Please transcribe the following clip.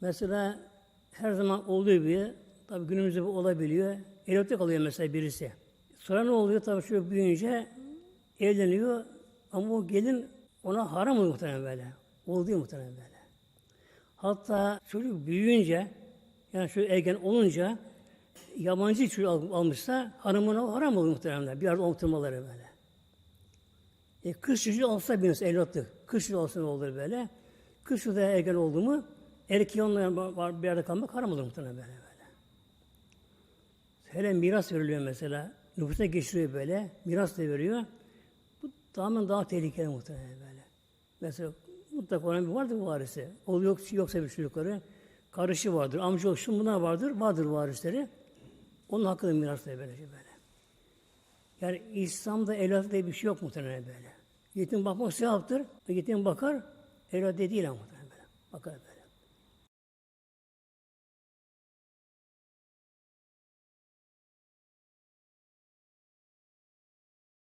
Mesela her zaman olduğu gibi, tabii günümüzde bu olabiliyor. Evlilikte kalıyor mesela birisi. Sonra ne oluyor? Tabii çocuk büyüyünce evleniyor ama o gelin ona haram oluyor muhtemelen böyle. Oluyor muhtemelen böyle. Hatta çocuk büyüyünce, yani şu ergen olunca yabancı çocuk al- almışsa hanımına haram oluyor muhtemelen. Bir arada oturmaları böyle. E, kız çocuğu olsa birisi evlatlık. Kız çocuğu olsa ne olur böyle. Kız çocuğu da ergen oldu mu erkeği onunla var- bir yerde kalmak haram olur muhtemelen böyle böyle. Hele miras veriliyor mesela. Nüfusa geçiriyor böyle. Miras da veriyor. Bu tamamen daha tehlikeli muhtemelen böyle. Mesela mutlaka olan bir vardır varisi. O yok, yoksa bir çocukları. Karışı vardır, amca yok, şun bunlar vardır, vardır varisleri. Onun hakkında miras da böylece böyle. Yani İslam'da evlat diye bir şey yok muhtemelen böyle. Yetim bakmak sevaptır. Yetim bakar, evlat değil ama muhtemelen böyle. Bakar böyle.